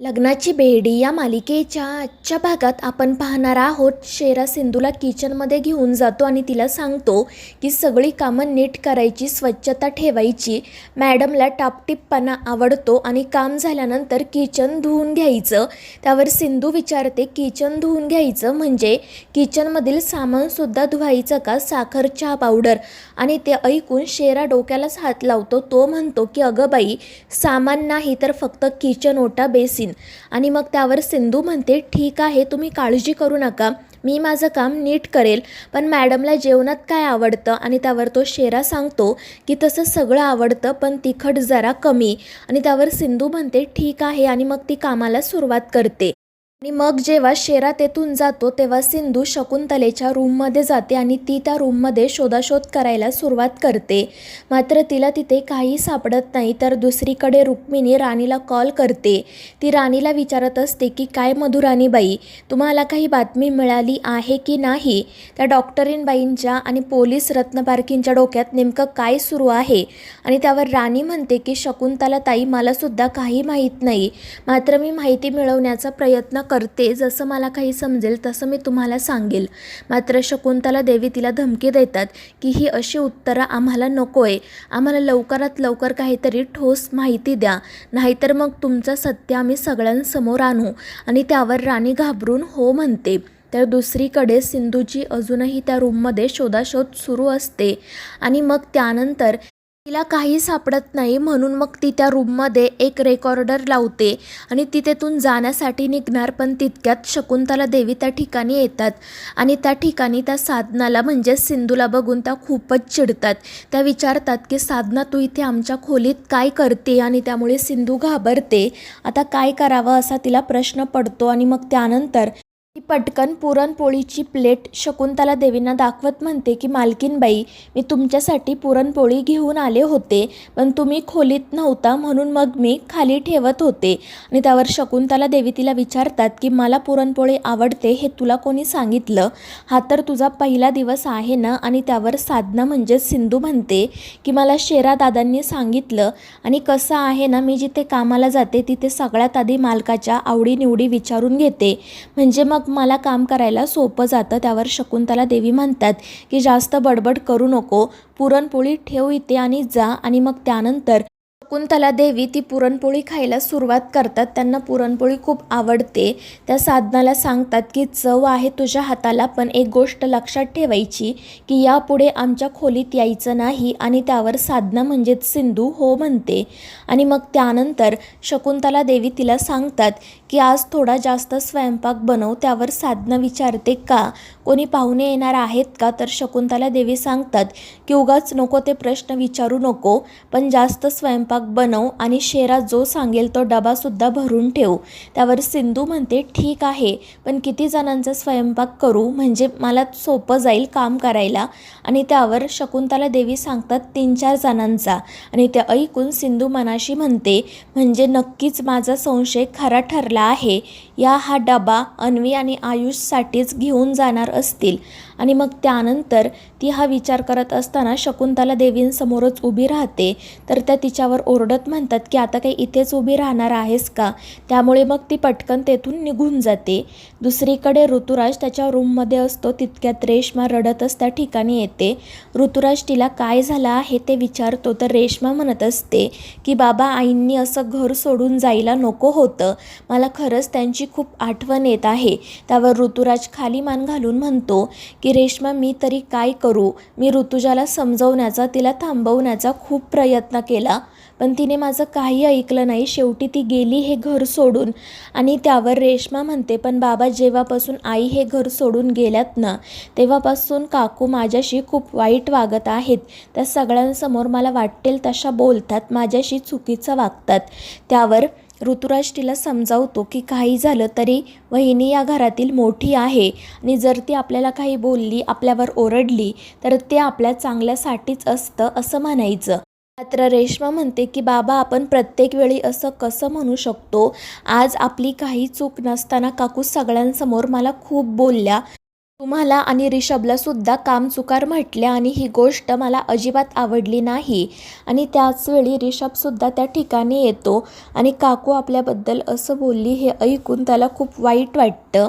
लग्नाची बेडी या मालिकेच्या आजच्या भागात आपण पाहणार आहोत. शेरा सिंधूला किचनमध्ये घेऊन जातो आणि तिला सांगतो की सगळी कामं नीट करायची स्वच्छता ठेवायची. मॅडमला टापटीपपणा आवडतो आणि काम झाल्यानंतर किचन धुवून घ्यायचं. त्यावर सिंधू विचारते किचन धुवून घ्यायचं म्हणजे? किचनमधील सामानसुद्धा धुवायचं का? साखर चहा पावडर? आणि ते ऐकून शेरा डोक्यालाच हात लावतो. तो म्हणतो की अगं बाई सामान नाही तर फक्त किचन ओटा बेसिन. आणि मग त्यावर सिंधू म्हणते ठीक आहे तुम्ही काळजी करू नका. मी माझं काम नीट करेल. पण मॅडमला जेवणात काय आवडतं? आणि त्यावर तो शेरा सांगतो की तसं सगळं आवडतं पण तिखट जरा कमी. आणि त्यावर सिंधू म्हणते ठीक आहे. आणि मग ती कामाला सुरुवात करते. आणि मग जेव्हा शेरा तेथून जातो तेव्हा सिंधू शकुंतलेच्या रूममध्ये जाते आणि ती त्या रूममध्ये शोधाशोध करायला सुरुवात करते. मात्र तिला तिथे काही सापडत नाही तर दुसरीकडे रुक्मिणी राणीला कॉल करते. ती राणीला विचारत असते की काय मधुराणीबाई तुम्हाला काही बातमी मिळाली आहे की नाही त्या डॉक्टरीनबाईंच्या आणि पोलीस रत्नपारखींच्या डोक्यात नेमकं काय सुरू आहे? आणि त्यावर राणी म्हणते की शकुंतला ताई मलासुद्धा काही माहीत नाही. मात्र मी माहिती मिळवण्याचा प्रयत्न करते जसं मला काही समजेल तसं मी तुम्हाला सांगेल. मात्र शकुंतला देवी तिला धमकी देतात की ही अशी उत्तरं आम्हाला नको आहे आम्हाला लवकरात लवकर काहीतरी ठोस माहिती द्या. नाहीतर मग तुमचं सत्य आम्ही सगळ्यांसमोर आणू आणि त्यावर राणी घाबरून हो म्हणते. तर दुसरीकडे सिंधूची अजूनही त्या रूममध्ये शोधाशोध सुरू असते आणि मग त्यानंतर तिला काही सापडत नाही म्हणून मग ती त्या रूममध्ये एक रेकॉर्डर लावते आणि ती तेथून जाण्यासाठी निघणार पण तितक्यात शकुंतला देवी त्या ठिकाणी येतात आणि त्या ठिकाणी त्या साधनाला म्हणजे सिंधूला बघून त्या खूपच चिडतात. त्या विचारतात की साधना तू इथे आमच्या खोलीत काय करते आणि त्यामुळे सिंधू घाबरते? आता काय करावं असा तिला प्रश्न पडतो आणि मग त्यानंतर ती पटकन पुरणपोळीची प्लेट शकुंतला देवींना दाखवत म्हणते की मालकीनबाई मी तुमच्यासाठी पुरणपोळी घेऊन आले होते पण तुम्ही खोलीत नव्हता म्हणून मग मी खाली ठेवत होते. आणि त्यावर शकुंतला देवी तिला विचारतात की मला पुरणपोळी आवडते हे तुला कोणी सांगितलं? हा तर तुझा पहिला दिवस आहे ना? आणि त्यावर साधना म्हणजे सिंधू म्हणते की मला शेरा दादांनी सांगितलं आणि कसं आहे ना मी जिथे कामाला जाते तिथे सगळ्यात आधी मालकाच्या आवडीनिवडी विचारून घेते. म्हणजे मग मला काम करायला सोपं जातं त्यावर शकुंतला देवी म्हणतात की जास्त बडबड करू नको पुरणपोळी ठेव इथे आणि जा आणि मग त्यानंतर शकुंतला देवी ती पुरणपोळी खायला सुरुवात करतात. त्यांना पुरणपोळी खूप आवडते. त्या साधनाला सांगतात की चव आहे तुझ्या हाताला पण एक गोष्ट लक्षात ठेवायची की यापुढे आमच्या खोलीत यायचं नाही आणि त्यावर साधना म्हणजेच सिंधू हो म्हणते. आणि मग त्यानंतर शकुंतला देवी तिला सांगतात की आज थोडा जास्त स्वयंपाक बनव त्यावर साधना विचारते का? कोणी पाहुणे येणार आहेत का? तर शकुंतला देवी सांगतात की उगाच नको ते प्रश्न विचारू नको पण जास्त स्वयंपाक बनव आणि शेरा जो सांगेल तो डबासुद्धा भरून ठेव. त्यावर सिंधू म्हणते ठीक आहे पण किती जणांचा स्वयंपाक करू? म्हणजे मला सोपं जाईल काम करायला. आणि त्यावर शकुंतला देवी सांगतात तीन चार जणांचा. आणि ते ऐकून सिंधू मनाशी म्हणते म्हणजे नक्कीच माझा संशय खरा ठरला आहे. या हा डबा अन्वी आणि आयुषसाठीच घेऊन जाणार असतील. आणि मग त्यानंतर ती हा विचार करत असताना शकुंतला देवींसमोरच उभी राहते. तर त्या तिच्यावर ओरडत म्हणतात की आता काही इथेच उभी राहणार आहेस का? त्यामुळे मग ती पटकन तेथून निघून जाते. दुसरीकडे ऋतुराज त्याच्या रूममध्ये असतो तितक्यात रेश्मा रडतच त्या ठिकाणी येते. ऋतुराज तिला काय झालं आहे? ते विचारतो. तर रेश्मा म्हणत असते की बाबा आईंनी असं घर सोडून जायला नको होतं. मला खरंच त्यांची खूप आठवण येत आहे. त्यावर ऋतुराज खाली मान घालून म्हणतो की रेश्मा मी तरी काय करू? मी ऋतुजाला समजवण्याचा तिला थांबवण्याचा खूप प्रयत्न केला. पण तिने माझं काही ऐकलं नाही. शेवटी ती गेली हे घर सोडून. आणि त्यावर रेश्मा म्हणते पण बाबा जेव्हापासून आई हे घर सोडून गेल्यात ना तेव्हापासून काकू माझ्याशी खूप वाईट वागत आहेत. त्या सगळ्यांसमोर मला वाटेल तशा बोलतात माझ्याशी चुकीचं वागतात. त्यावर ऋतुराज तिला समजावतो की काही झालं तरी वहिनी या घरातील मोठी आहे. आणि जर ती आपल्याला काही बोलली आपल्यावर ओरडली तर ते आपल्या चांगल्यासाठीच असतं असं म्हणायचं. मात्र रेश्मा म्हणते की बाबा आपण प्रत्येक वेळी असं कसं म्हणू शकतो? आज आपली काही चूक नसताना काकू सगळ्यांसमोर मला खूप बोलल्या. तुम्हाला आणि रिषभला सुद्धा कामचुकार म्हटल्या आणि ही गोष्ट मला अजिबात आवडली नाही. आणि त्याचवेळी रिषभसुद्धा त्या ठिकाणी येतो आणि काकू आपल्याबद्दल असं बोलली हे ऐकून त्याला खूप वाईट वाटतं.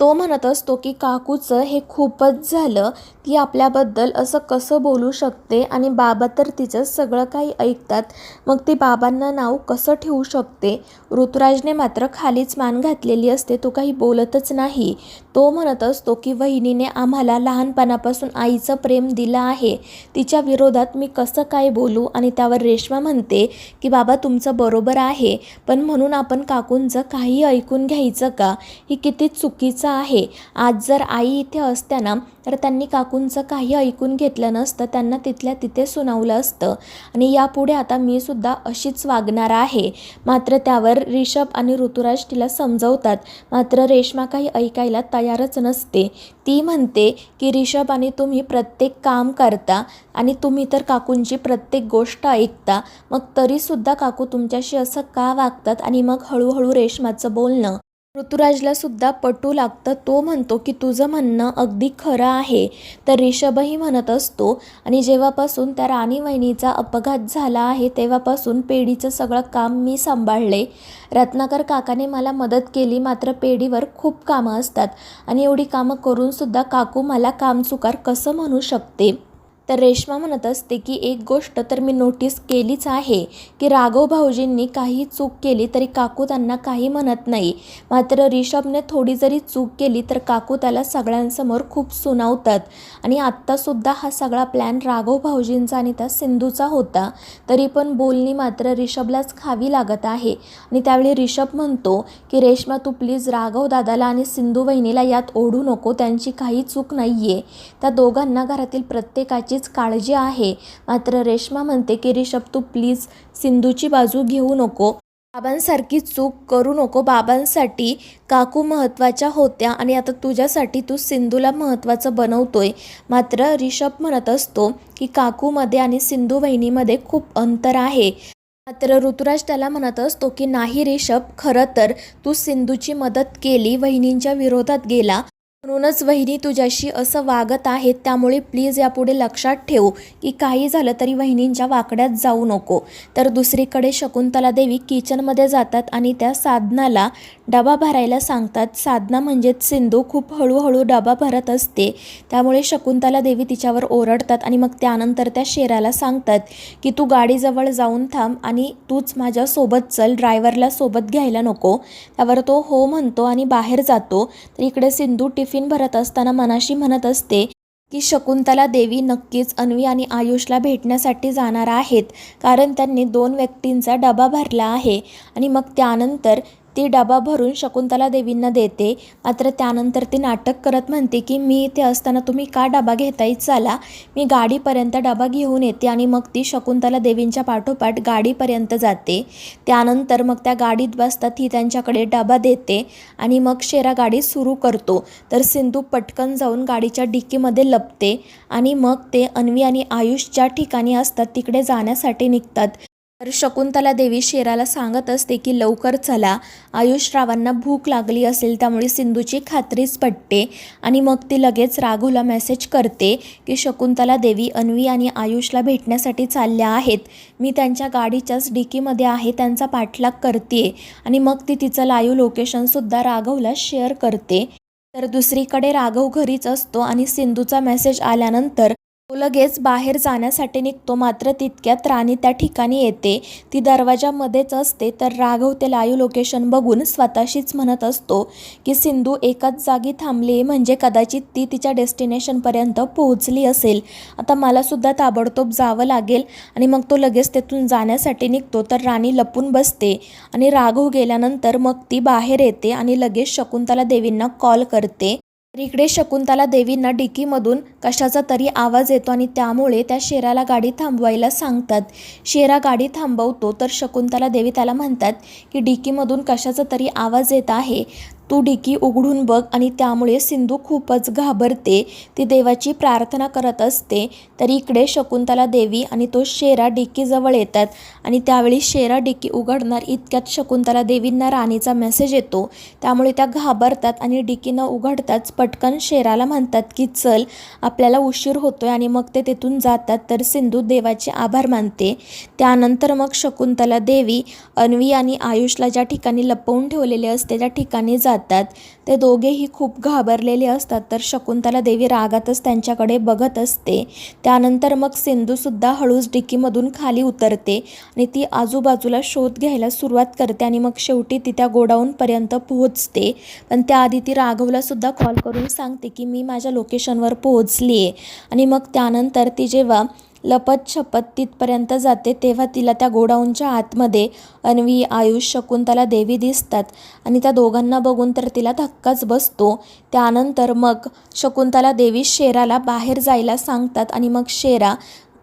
तो म्हणत असतो की काकूचं हे खूपच झालं. ती आपल्याबद्दल असं कसं बोलू शकते आणि बाबा तर तिचं सगळं काही ऐकतात. मग ती बाबांना नाव कसं ठेवू शकते? ऋतुराजने मात्र खालीच मान घातलेली असते. तो काही बोलतच नाही. तो म्हणत असतो की वहिनीने आम्हाला लहानपणापासून आईचं प्रेम दिलं आहे. तिच्या विरोधात मी कसं काय बोलू आणि त्यावर रेश्मा म्हणते की बाबा तुमचं बरोबर आहे. पण म्हणून आपण काकूंचं काही ऐकून घ्यायचं का? ही किती चुकीचं आहे. आज जर आई इथे असत्या ना तर त्यांनी काकूंचं काही ऐकून घेतलं नसतं. त्यांना तिथल्या तिथे सुनावलं असतं. आणि यापुढे आता मी सुद्धा अशीच वागणार आहे. मात्र त्यावर रिषभ आणि ऋतुराज तिला समजवतात. मात्र रेश्मा काही ऐकायला तयारच नसते. ती म्हणते की रिषभ आणि तुम्ही प्रत्येक काम करता आणि तुम्ही तर काकूंची प्रत्येक गोष्ट ऐकता. मग तरीसुद्धा काकू तुमच्याशी असं का वागतात आणि मग हळूहळू रेश्माचं बोलणं ऋतुराजला सुद्धा पटू लागतं. तो म्हणतो की तुझं म्हणणं अगदी खरं आहे. तर रिषभही म्हणत असतो आणि जेव्हापासून त्या राणी वहिनीचा अपघात झाला आहे तेव्हापासून पेढीचं सगळं काम मी सांभाळले. रत्नाकर काकाने मला मदत केली मात्र पेढीवर खूप कामं असतात. आणि एवढी कामं करूनसुद्धा काकू मला कामचुकार कसं म्हणू शकते? तर रेश्मा म्हणत असते की एक गोष्ट तर मी नोटीस केलीच आहे की राघव भाऊजींनी काही चूक केली तरी काकू त्यांना काही म्हणत नाही. मात्र रिषभने थोडी जरी चूक केली तर काकू त्याला सगळ्यांसमोर खूप सुनावतात. आणि आत्तासुद्धा हा सगळा प्लॅन राघव भाऊजींचा आणि त्या सिंधूचा होता. तरी पण बोलणी मात्र रिषभलाच खावी लागत आहे. आणि त्यावेळी रिषभ म्हणतो की रेश्मा तू प्लीज राघव दादाला आणि सिंधू वहिनीला यात ओढू नको. त्यांची काही चूक नाही आहे त्या दोघांना घरातील प्रत्येकाचीच काळजी आहे. मात्र रेश्मा म्हणते की रिषभ तू प्लीज सिंधूची बाजू घेऊ नको. बाबांसारखी चूक करू नको. बाबांसाठी काकू महत्त्वाच्या होत्या आणि आता तुझ्यासाठी तू सिंधूला महत्त्वाचं बनवतोय. मात्र रिषभ म्हणत असतो की काकूमध्ये आणि सिंधू वहिनीमध्ये खूप अंतर आहे. मात्र ऋतुराज त्याला म्हणत असतो की नाही रिषभ खरं तर तू सिंधूची मदत केली वहिनींच्या विरोधात गेला. म्हणूनच वहिनी तुझ्याशी असं वागत आहेत त्यामुळे प्लीज यापुढे लक्षात ठेव की काही झालं तरी वहिनींच्या वाकड्यात जाऊ नको. तर दुसरीकडे शकुंतला देवी किचनमध्ये जातात आणि त्या साधनाला डबा भरायला सांगतात. साधना म्हणजेच सिंधू खूप हळूहळू डबा भरत असते. त्यामुळे शकुंतला देवी तिच्यावर ओरडतात आणि मग त्यानंतर त्या शेराला सांगतात की तू गाडीजवळ जाऊन थांब आणि तूच माझ्यासोबत चल ड्रायव्हरला सोबत घ्यायला नको. त्यावर तो हो म्हणतो आणि बाहेर जातो. तर इकडे सिंधू टिफिन भरत असताना मनाशी म्हणत असते की शकुंतला देवी नक्कीच अन्वी आणि आयुषला भेटण्यासाठी जाणार आहेत कारण त्यांनी दोन व्यक्तींचा डबा भरला आहे आणि मग त्यानंतर ती डबा भरून शकुंतला देवींना देते. मात्र त्यानंतर ती नाटक करत म्हणते की मी इथे असताना तुम्ही का डबा घेताय चला मी गाडीपर्यंत डबा घेऊन येते आणि मग ती शकुंतला देवींच्या पाठोपाठ गाडीपर्यंत जाते. त्यानंतर मग त्या गाडीत बसतात ही त्यांच्याकडे डबा देते आणि मग शेरा गाडी सुरू करतो. तर सिंधू पटकन जाऊन गाडीच्या डिक्कीमध्ये लपते आणि मग ते अन्वी आणि आयुष ज्या ठिकाणी असतात तिकडे जाण्यासाठी निघतात. तर शकुंतला देवी शेराला सांगत असते की लवकर चला. आयुषरावांना भूक लागली असेल त्यामुळे सिंधूची खात्रीच पटते. आणि मग ती लगेच राघवला मेसेज करते की शकुंतला देवी अन्वी आणि आयुषला भेटण्यासाठी चालल्या आहेत. मी त्यांच्या गाडीच्याच डिकीमध्ये आहे त्यांचा पाठलाग करते आणि मग ती तिचं लाईव्ह लोकेशनसुद्धा राघवला शेअर करते. तर दुसरीकडे राघव घरीच असतो आणि सिंधूचा मेसेज आल्यानंतर तो लगेच बाहेर जाण्यासाठी निघतो. मात्र तितक्यात राणी त्या ठिकाणी येते. ती दरवाजामध्येच असते. तर राघव ते लाईव्ह लोकेशन बघून स्वतःशीच म्हणत असतो की सिंधू एकाच जागी थांबली म्हणजे कदाचित ती तिच्या डेस्टिनेशनपर्यंत पोहोचली असेल. आता मलासुद्धा ताबडतोब जावं लागेल. आणि मग तो लगेच तेथून जाण्यासाठी निघतो. तर राणी लपून बसते. आणि राघव गेल्यानंतर मग ती बाहेर येते आणि लगेच शकुंतला देवींना कॉल करते. तर इकडे शकुंतला देवींना डिकीमधून कशाचा तरी आवाज येतो आणि त्यामुळे त्या शेराला गाडी थांबवायला सांगतात. शेरा गाडी थांबवतो तर शकुंतला देवी त्याला म्हणतात की डिकीमधून कशाचा तरी आवाज येत आहे? तू डिकी उघडून बघ आणि त्यामुळे सिंधू खूपच घाबरते. ती देवाची प्रार्थना करत असते. तर इकडे शकुंतला देवी आणि तो शेरा डिकीजवळ येतात आणि त्यावेळी शेरा डिकी उघडणार इतक्यात शकुंतला देवींना राणीचा मेसेज येतो. त्यामुळे त्या घाबरतात आणि डिकी न उघडताच पटकन शेराला म्हणतात की चल आपल्याला उशीर होतोय आणि मग ते तिथून जातात तर सिंधू देवाचे आभार मानते. त्यानंतर मग शकुंतला देवी अन्वी आणि आयुषला ज्या ठिकाणी लपवून ठेवलेले असते त्या ठिकाणी जातात. ते दोघेही खूप घाबरलेले असतात तर शकुंतला देवी रागातच त्यांच्याकडे बघत असते. त्यानंतर मग सिंधूसुद्धा हळूच डिकीमधून खाली उतरते आणि ती आजूबाजूला शोध घ्यायला सुरुवात करते आणि मग शेवटी ती त्या गोडाऊनपर्यंत पोहोचते. पण त्याआधी ती राघवलासुद्धा कॉल करून सांगते की मी माझ्या लोकेशनवर पोहोचली आहे आणि मग त्यानंतर ती जेव्हा लपत छपत तिथपर्यंत जाते तेव्हा तिला त्या गोडाऊनच्या आतमध्ये अन्वी आयुष शकुंतला देवी दिसतात आणि त्या दोघांना बघून तर तिला धक्काच बसतो. त्यानंतर मग शकुंतला देवी शेराला बाहेर जायला सांगतात आणि मग शेरा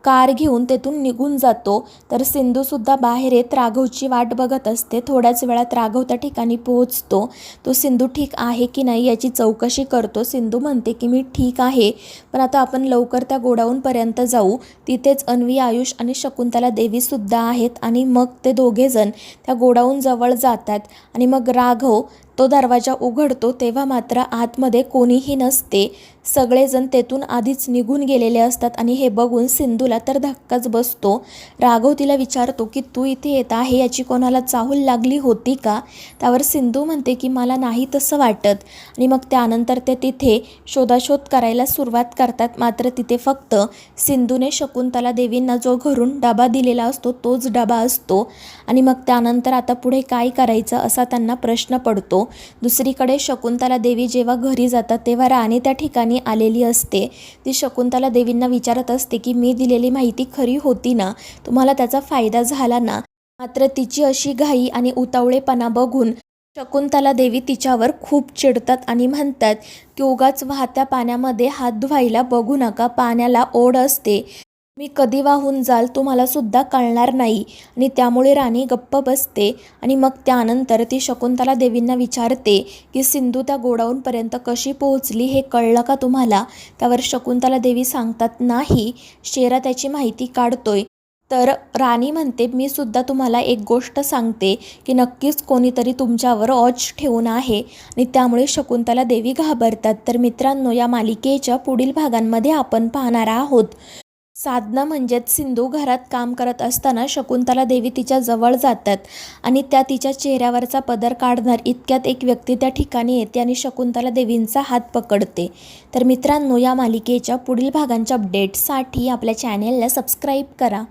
कार घेऊन तेथून निघून जातो. तर सिंधूसुद्धा बाहेर येत राघवची वाट बघत असते. थोड्याच वेळात राघव त्या ठिकाणी पोहोचतो. तो सिंधू ठीक आहे की नाही याची चौकशी करतो. सिंधू म्हणते की मी ठीक आहे. पण आता आपण लवकर त्या गोडाऊनपर्यंत जाऊ. तिथेच अन्वी आयुष आणि शकुंतला देवीसुद्धा आहेत आणि मग ते दोघेजण त्या गोडाऊनजवळ जातात. आणि मग राघव तो दरवाजा उघडतो तेव्हा मात्र आतमध्ये कोणीही नसते. सगळेजण तेथून आधीच निघून गेलेले असतात आणि हे बघून सिंधूला तर धक्काच बसतो. राघव तिला विचारतो की तू इथे येत आहे याची कोणाला चाहूल लागली होती का? त्यावर सिंधू म्हणते की मला नाही तसं वाटत. आणि मग त्यानंतर ते तिथे शोधाशोध करायला सुरुवात करतात. मात्र तिथे फक्त सिंधूने शकुंतला देवींना जो घरून डबा दिलेला असतो तोच डबा असतो. आणि मग त्यानंतर आता पुढे काय करायचं असा त्यांना प्रश्न पडतो. दुसरीकडे शकुंतला देवी जेव्हा घरी जातात तेव्हा राणी त्या ठिकाणी आलेली असते. ती शकुंतला देवींना विचारत असते की मी दिलेली माहिती खरी होती ना? तुम्हाला त्याचा फायदा झाला ना? मात्र तिची अशी घाई आणि उतावळेपणा बघून शकुंतला देवी तिच्यावर खूप चिडतात आणि म्हणतात की उगाच वाहत्या पाण्यामध्ये हात धुवायला बघू नका पाण्याला ओढ असते. मी कधी वाहून जाल तुम्हाला सुद्धा कळणार नाही. आणि त्यामुळे राणी गप्प बसते आणि मग त्यानंतर ती शकुंतला देवींना विचारते की सिंधू त्या गोडाऊनपर्यंत कशी पोहोचली हे कळलं का तुम्हाला त्यावर शकुंतला देवी सांगतात नाही शेरा त्याची माहिती काढतोय. तर राणी म्हणते मी सुद्धा तुम्हाला एक गोष्ट सांगते की नक्कीच कोणीतरी तुमच्यावर ऑच ठेवून आहे. आणि त्यामुळे शकुंतला देवी घाबरतात. तर मित्रांनो या मालिकेच्या पुढील भागांमध्ये आपण पाहणार आहोत. साधना म्हणजेच सिंधू घरात काम करत असताना शकुंतला देवी तिच्या जवळ जातात आणि त्या तिच्या चेहऱ्यावरचा पदर काढणार इतक्यात एक व्यक्ती त्या ठिकाणी येते आणि शकुंतला देवींचा हात पकडते. तर मित्रांनो या मालिकेच्या पुढील भागांच्या अपडेटसाठी आपल्या चॅनेलला सबस्क्राईब करा.